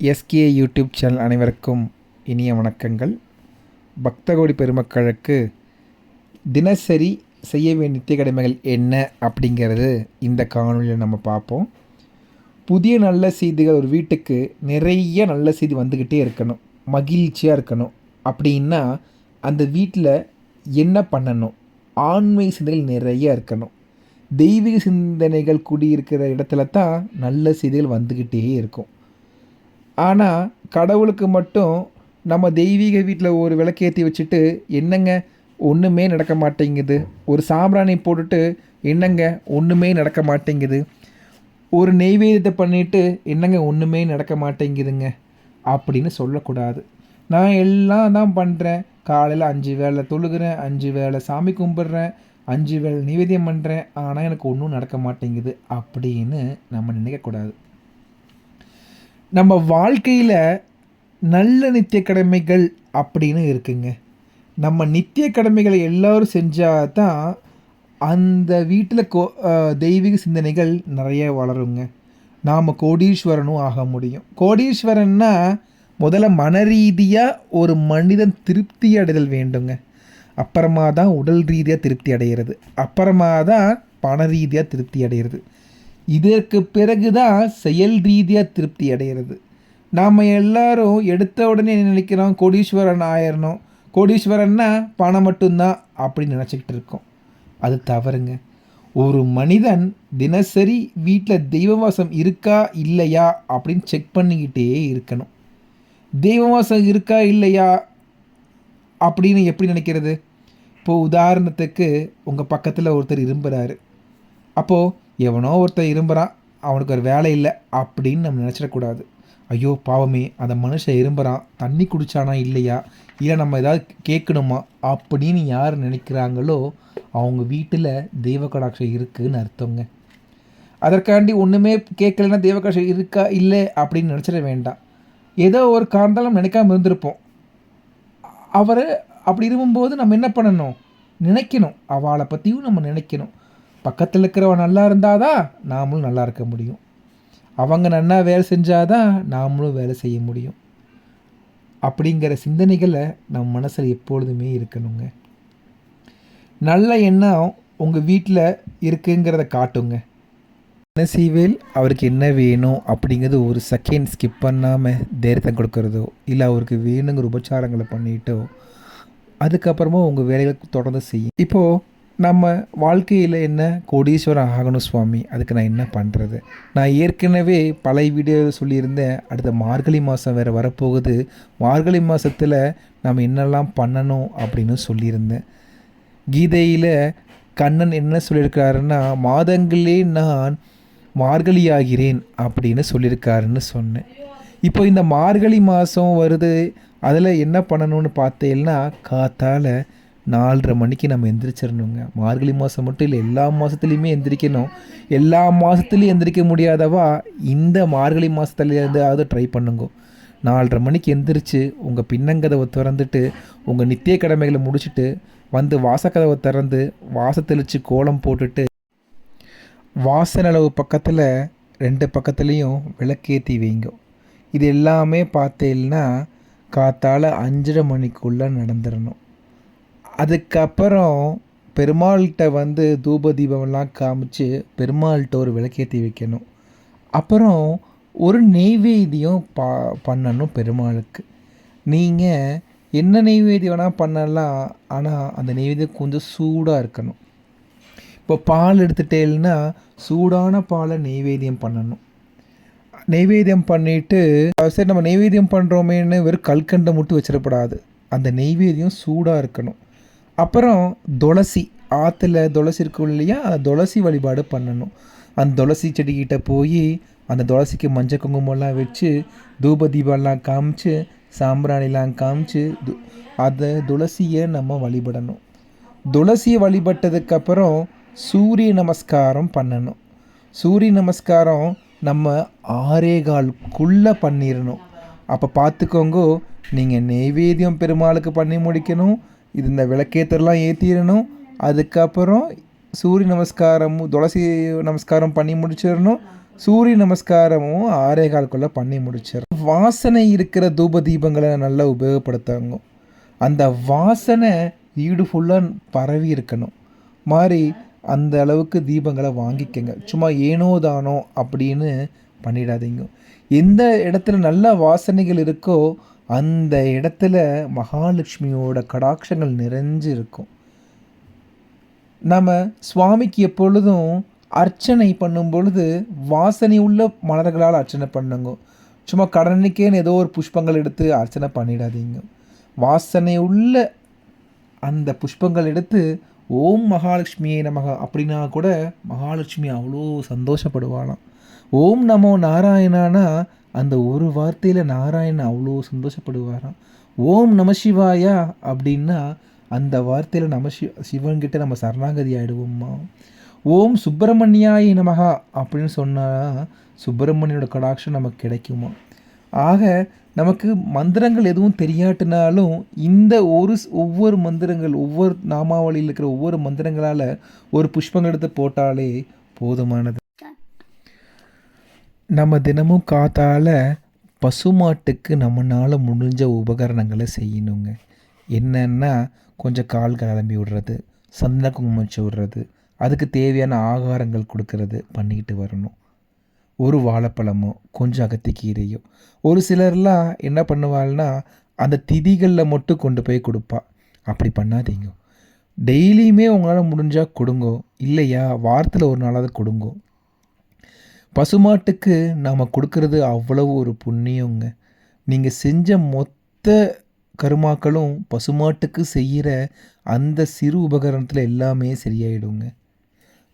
SK YouTube channel அனைவருக்கும் இனிய வணக்கங்கள். பக்தகோடி பெருமக்களுக்கு தினசரி செய்ய வேண்டிய நித்திய கடமைகள் என்ன அப்படிங்கிறது இந்த காணொலியில் நம்ம பார்ப்போம். புதிய நல்ல செய்திகள் ஒரு வீட்டுக்கு நிறைய நல்ல செய்தி வந்துக்கிட்டே இருக்கணும். மகிழ்ச்சியாக இருக்கணும். அப்படின்னா அந்த வீட்டில் என்ன பண்ணணும்? ஆண்மை சிந்தனைகள் நிறைய இருக்கணும். தெய்வீக சிந்தனைகள் குடியிருக்கிற இடத்துல தான் நல்ல செய்திகள் வந்துக்கிட்டே இருக்கும். ஆனால் கடவுளுக்கு மட்டும் நம்ம தெய்வீக வீட்டில் ஒரு விளக்கேற்றி வச்சுட்டு என்னங்க ஒன்றுமே நடக்க மாட்டேங்குது? ஒரு சாம்பிராணி போட்டுட்டு என்னங்க ஒன்றுமே நடக்க மாட்டேங்குது? ஒரு நெய்வேதியத்தை பண்ணிவிட்டு என்னங்க ஒன்றுமே நடக்க மாட்டேங்குதுங்க? அப்படின்னு சொல்லக்கூடாது. நான் எல்லாம் தான் பண்ணுறேன் காலையில் அஞ்சு வேளை தொழுகிறேன் அஞ்சு வேளை சாமி கும்பிட்றேன் அஞ்சு வேளை நிவேதியம் பண்ணுறேன் ஆனால் எனக்கு ஒன்றும் நடக்க மாட்டேங்குது அப்படின்னு நம்ம நினைக்கக்கூடாது. நம்ம வாழ்க்கையில் நல்ல நித்திய கடமைகள் அப்படின்னு இருக்குங்க. நம்ம நித்திய கடமைகளை எல்லோரும் செஞ்சால் தான் அந்த வீட்டில் கோ தெய்வீக சிந்தனைகள் நிறைய வளருங்க. நாம் கோடீஸ்வரனும் ஆக முடியும். கோடீஸ்வரன்னா முதல்ல மன ரீதியாக ஒரு மனிதன் திருப்தி அடைதல் வேண்டுங்க. அப்புறமா தான் உடல் ரீதியாக திருப்தி அடைகிறது அப்புறமா தான் பண ரீதியாக திருப்தி அடைகிறது இதற்கு பிறகு தான் செயல் ரீதியாக திருப்தி அடைகிறது. நாம் எல்லாரும் எடுத்த உடனே நினைக்கிறோம்? கோடீஸ்வரன் ஆயிடணும் கோடீஸ்வரன்னா பணம் மட்டும்தான் அப்படின்னு நினச்சிக்கிட்டு இருக்கோம். அது தவறுங்க. ஒரு மனிதன் தினசரி வீட்டில் தெய்வவாசம் இருக்கா இல்லையா அப்படின்னு செக் பண்ணிக்கிட்டே இருக்கணும். தெய்வவாசம் இருக்கா இல்லையா அப்படின்னு எப்படி நினைக்கிறது? இப்போது உதாரணத்துக்கு உங்கள் பக்கத்தில் ஒருத்தர் இரும்புகிறாரு அப்போது எவனோ ஒருத்தன் இரும்புறான் அவனுக்கு ஒரு வேலை இல்லை அப்படின்னு நம்ம நினச்சிடக்கூடாது. ஐயோ பாவமே அந்த மனுஷன் இரும்புறான் தண்ணி குடித்தானா இல்லையா இல்லை நம்ம ஏதாவது கேட்கணுமா அப்படின்னு யார் நினைக்கிறாங்களோ அவங்க வீட்டில் தெய்வ கடாட்சம் இருக்குதுன்னு அர்த்தங்க. அதற்காண்டி ஒன்றுமே கேட்கலன்னா தெய்வ கடாட்சம் இருக்கா இல்லை அப்படின்னு நினச்சிட வேண்டாம். ஏதோ ஒரு காரணத்தாலும் நினைக்காம இருந்திருப்போம். அவர் அப்படி இருக்கும்போது நம்ம என்ன பண்ணணும்? நினைக்கணும். அவளை பற்றியும் நம்ம நினைக்கணும். பக்கத்தில் இருக்கிறவன் நல்லா இருந்தால் தான் நாமளும் நல்லா இருக்க முடியும். அவங்க நல்லா வேலை செஞ்சால் தான் நாமளும் வேலை செய்ய முடியும். அப்படிங்கிற சிந்தனைகளை நம்ம மனசில் எப்பொழுதுமே இருக்கணுங்க. நல்ல எண்ணம் உங்கள் வீட்டில் இருக்குங்கிறத காட்டுங்க. என்ன அவருக்கு என்ன வேணும்? அப்படிங்கிறது ஒரு செகண்ட் ஸ்கிப் பண்ணாமல் தைரியத்தை கொடுக்கறதோ இல்லை அவருக்கு வேணுங்கிற உபச்சாரங்களை பண்ணிட்டோ அதுக்கப்புறமா உங்கள் வேலைகளை தொடர்ந்து செய்யும் இப்போது நம்ம வாழ்க்கையில் என்ன கோடீஸ்வரன் ஆகணும் சுவாமி? அதுக்கு நான் என்ன பண்ணுறது நான் ஏற்கனவே பழைய வீடியோ சொல்லியிருந்தேன். அடுத்த மார்கழி மாதம் வேறு வரப்போகுது. மார்கழி மாதத்தில் நம்ம என்னெல்லாம் பண்ணணும் அப்படின்னு சொல்லியிருந்தேன். கீதையில் கண்ணன் என்ன சொல்லியிருக்காருன்னா மாதங்களே நான் மார்கழியாகிறேன் அப்படின்னு சொல்லியிருக்காருன்னு சொன்னேன். இப்போ இந்த மார்கழி மாதம் வருது. அதில் என்ன பண்ணணும்னு பார்த்தேன்னா காத்தால் நாலரை மணிக்கு நம்ம எந்திரிச்சிடணுங்க மார்கழி மாதம் மட்டும் இல்லை எல்லா மாதத்துலேயுமே எந்திரிக்கணும். எல்லா மாதத்துலேயும் எந்திரிக்க முடியாதவா இந்த மார்கழி மாதத்துலேருந்தாவது ட்ரை பண்ணுங்க. நாலரை மணிக்கு எந்திரிச்சு உங்கள் பின்னங்கதவை திறந்துட்டு உங்கள் நித்திய கடமைகளை முடிச்சுட்டு வந்து வாசக்கதவை திறந்து வாச தெளித்து கோலம் போட்டுட்டு வாசனளவு பக்கத்தில் ரெண்டு பக்கத்துலேயும் விளக்கேற்றி வைங்க. இது எல்லாமே பார்த்தேன்னா காத்தால் அஞ்சரை மணிக்குள்ளே நடந்துடணும் அதுக்கப்புறம் பெருமாள்கிட்ட வந்து தூப தீபம்லாம் காமிச்சு பெருமாள்கிட்ட ஒரு விளக்கேற்றி வைக்கணும். அப்புறம் ஒரு நெய்வேதியம் பா பண்ணணும் பெருமாளுக்கு. நீங்கள் என்ன நெய்வேதியம் வேணால் பண்ணலாம் ஆனால் அந்த நெய்வேதியம் கொஞ்சம் சூடாக இருக்கணும். இப்போ பால் எடுத்துட்டேன்னா சூடான பாலை நெய்வேதியம் பண்ணணும். நெய்வேத்தியம் பண்ணிவிட்டு சரி நம்ம நெய்வேதியம் பண்ணுறோமேன்னு வெறும் கல்கண்டை மட்டும் வச்சிடப்படாது அந்த நெய்வேதியம் சூடாக இருக்கணும். அப்புறம் துளசி ஆற்றுல துளசி இருக்கும் இல்லையா? துளசி வழிபாடு பண்ணணும். அந்த துளசி செடிக்கிட்ட போய் அந்த துளசிக்கு மஞ்சள் குங்குமம்லாம் வச்சு தூப தீபம்லாம் காமிச்சு சாம்பிராணிலாம் காமிச்சு து அதை துளசியை நம்ம வழிபடணும். துளசியை வழிபட்டதுக்கப்புறம் சூரிய நமஸ்காரம் பண்ணணும். சூரிய நமஸ்காரம் நம்ம ஆறே கால்குள்ளே பண்ணிடணும் அப்போ பார்த்துக்கோங்க நீங்கள் நெய்வேத்தியம் பெருமாளுக்கு பண்ணி முடிக்கணும். இது இந்த விளக்கேத்தரெலாம் ஏற்றிடணும் அதுக்கப்புறம் சூரிய நமஸ்காரமும் துளசி நமஸ்காரம் பண்ணி முடிச்சிடணும் சூரிய நமஸ்காரமும் ஆறே கால்குள்ளே பண்ணி முடிச்சிடணும் வாசனை இருக்கிற தூப தீபங்களை நல்லா உபயோகப்படுத்தாங்க. அந்த வாசனை வீடு ஃபுல்லாக பரவி இருக்கணும். மாதிரி அந்த அளவுக்கு தீபங்களை வாங்கிக்கங்க. சும்மா ஏனோ தானோ அப்படின்னு பண்ணிடாதீங்க. எந்த இடத்துல நல்ல வாசனைகள் இருக்கோ அந்த இடத்துல மகாலட்சுமியோட கடாட்சங்கள் நிறைஞ்சு இருக்கும் நம்ம சுவாமிக்கு எப்பொழுதும் அர்ச்சனை பண்ணும் பொழுது வாசனை உள்ள மலர்களால் அர்ச்சனை பண்ணுங்க. சும்மா கடனுக்கேன்னு ஏதோ ஒரு புஷ்பங்கள் எடுத்து அர்ச்சனை பண்ணிடாதீங்க. வாசனை உள்ள அந்த புஷ்பங்கள் எடுத்து ஓம் மகாலட்சுமியை நமக அப்படின்னா கூட மகாலட்சுமி அவ்வளோ சந்தோஷப்படுவாளாம். ஓம் நமோ நாராயணானா அந்த ஒரு வார்த்தையில் நாராயணன் அவ்வளோ சந்தோஷப்படுவாராம். ஓம் நம சிவாயா அப்படின்னா அந்த வார்த்தையில் நம்ம சிவ சிவன்கிட்ட நம்ம சரணாகதி ஆகிடுவோம்மா ஓம் சுப்பிரமணியாய் நமகா அப்படின்னு சொன்னால் சுப்பிரமணியோட கடாட்சம் நமக்கு கிடைக்குமா? ஆக நமக்கு மந்திரங்கள் எதுவும் தெரியாட்டினாலும் இந்த ஒரு ஒவ்வொரு மந்திரங்கள் ஒவ்வொரு நாமாவளியில் இருக்கிற ஒவ்வொரு மந்திரங்களால் ஒரு புஷ்பங்கள் எடுத்து போட்டாலே போதுமானது. நம்ம தினமும் காத்தால் பசுமாட்டுக்கு நம்மளால் முடிஞ்ச உபகரணங்களை செய்யணுங்க. என்னென்னா கொஞ்சம் கால் கிளம்பி விடுறது சந்தன குங்குமம் வச்சு விடுறது அதுக்கு தேவையான ஆகாரங்கள் கொடுக்கறது பண்ணிக்கிட்டு வரணும். ஒரு வாழைப்பழமோ கொஞ்சம் அகத்திக்கீரையோ. ஒரு சிலர்லாம் என்ன பண்ணுவாள்னா அந்த திதிகளில் மட்டும் கொண்டு போய் கொடுப்பா. அப்படி பண்ணாதீங்க. டெய்லியுமே உங்களால் முடிஞ்சால் கொடுங்கோ. இல்லையா வாரத்தில் ஒரு நாளாவது கொடுங்கோ. பசுமாட்டுக்கு நாம் கொடுக்கறது அவ்வளவு ஒரு புண்ணியங்க. நீங்கள் செஞ்ச மொத்த கருமாக்களும் பசுமாட்டுக்கு செய்கிற அந்த சிறு உபகரணத்தில் எல்லாமே சரியாயிடுங்க.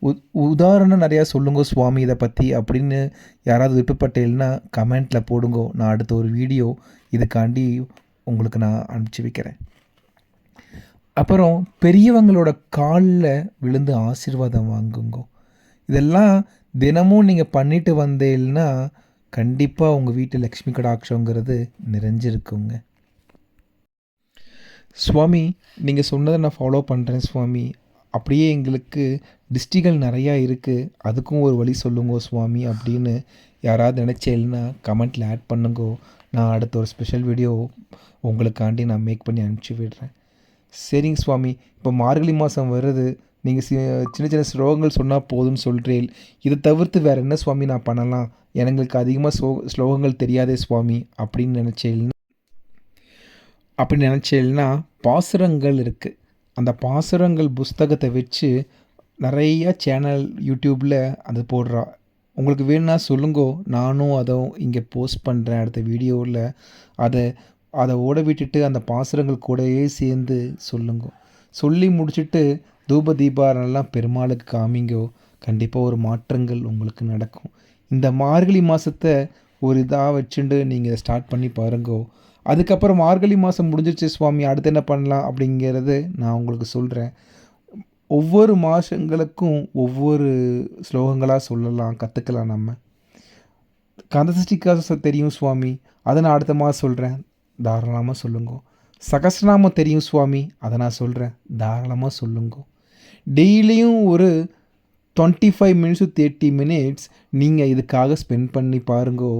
உ உதாரணம் நிறையா சொல்லுங்க சுவாமி இதை பற்றி அப்படின்னு யாராவது விருப்பப்பட்டேன்னா கமெண்ட்டில் போடுங்கோ. நான் அடுத்த ஒரு வீடியோ இதுக்காண்டி உங்களுக்கு நான் அனுப்பிச்சி வைக்கிறேன். அப்புறம் பெரியவங்களோட காலில் விழுந்து ஆசீர்வாதம் வாங்குங்கோ. இதெல்லாம் தினமும் நீங்கள் பண்ணிட்டு வந்தேன்னா கண்டிப்பாக உங்கள் வீட்டு லக்ஷ்மி கடாட்சங்கிறது நிறைஞ்சிருக்குங்க. சுவாமி நீங்கள் சொன்னதை நான் ஃபாலோ பண்ணுறேன் சுவாமி. அப்படியே எங்களுக்கு டிஸ்ட்ரிகள் நிறையா இருக்குது அதுக்கும் ஒரு வழி சொல்லுங்கோ சுவாமி அப்படின்னு யாராவது நினச்சேன்னா கமெண்ட்டில் ஆட் பண்ணுங்கோ. நான் அடுத்த ஒரு ஸ்பெஷல் வீடியோ உங்களுக்காண்டி நான் மேக் பண்ணி அனுப்பிச்சி விடுறேன். சரிங்க சுவாமி இப்போ மார்கழி மாதம் வருது. நீங்கள் சி சின்ன சின்ன ஸ்லோகங்கள் சொன்னால் போதும்னு சொல்கிறேன் இதை தவிர்த்து வேறு என்ன சுவாமி நான் பண்ணலாம்? எங்களுக்கு அதிகமாக ஸ்லோ ஸ்லோகங்கள் தெரியாதே சுவாமி அப்படின்னு நினச்சேன்னா அப்படி நினச்சேன்னா பாசுரங்கள் இருக்குது அந்த பாசுரங்கள் புஸ்தகத்தை வச்சு நிறையா சேனல் யூடியூப்பில் அது போடுறா. உங்களுக்கு வேணும்னா சொல்லுங்கோ. நானும் அதை இங்கே போஸ்ட் பண்ணுறேன் அடுத்த வீடியோவில் அதை அதை ஓட விட்டுட்டு அந்த பாசுரங்கள் கூடயே சேர்ந்து சொல்லுங்க. சொல்லி முடிச்சுட்டு தூப தீபாரெல்லாம் பெருமாளுக்கு காமிங்கோ கண்டிப்பாக ஒரு மாற்றங்கள் உங்களுக்கு நடக்கும். இந்த மார்கழி மாதத்தை ஒரு இதாக வச்சுட்டு நீங்கள் ஸ்டார்ட் பண்ணி பாருங்கோ. அதுக்கப்புறம் மார்கழி மாதம் முடிஞ்சிருச்சு சுவாமி அடுத்து என்ன பண்ணலாம் அப்படிங்கிறது நான் உங்களுக்கு சொல்கிறேன் ஒவ்வொரு மாதங்களுக்கும் ஒவ்வொரு ஸ்லோகங்களாக சொல்லலாம் கற்றுக்கலாம் நம்ம. கந்தசஷ்டிக்காச தெரியும் சுவாமி அதை நான் அடுத்த மாதம் சொல்கிறேன் தாராளமாக சொல்லுங்க. சகசிரநாமம் தெரியும் சுவாமி அதை நான் சொல்கிறேன் தாராளமாக சொல்லுங்க. டெய்லியும் ஒரு twenty five minutes thirty minutes நீங்கள் இதுக்காக ஸ்பெண்ட் பண்ணி பாருங்கோ.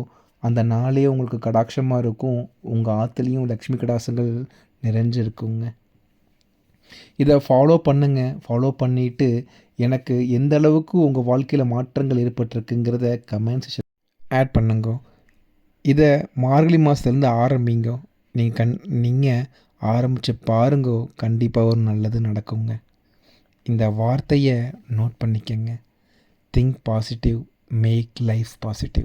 அந்த நாளே உங்களுக்கு கடாட்சமாக இருக்கும். உங்கள் ஆற்றுலேயும் லக்ஷ்மி கடாசங்கள் நிறைஞ்சிருக்குங்க. இதை ஃபாலோ பண்ணுங்கள் ஃபாலோ பண்ணிவிட்டு எனக்கு எந்த அளவுக்கு உங்கள் வாழ்க்கையில் மாற்றங்கள் ஏற்பட்டிருக்குங்கிறத கமெண்ட் ஆட் பண்ணுங்க. இதை மார்கழி மாதத்துலேருந்து ஆரம்பிங்க. நீங்கள் கண் நீங்கள் ஆரம்பித்து பாருங்கோ. கண்டிப்பாக ஒரு நல்லது நடக்குங்க. இந்த வார்த்தையை நோட் பண்ணிக்கங்க. Think positive make life positive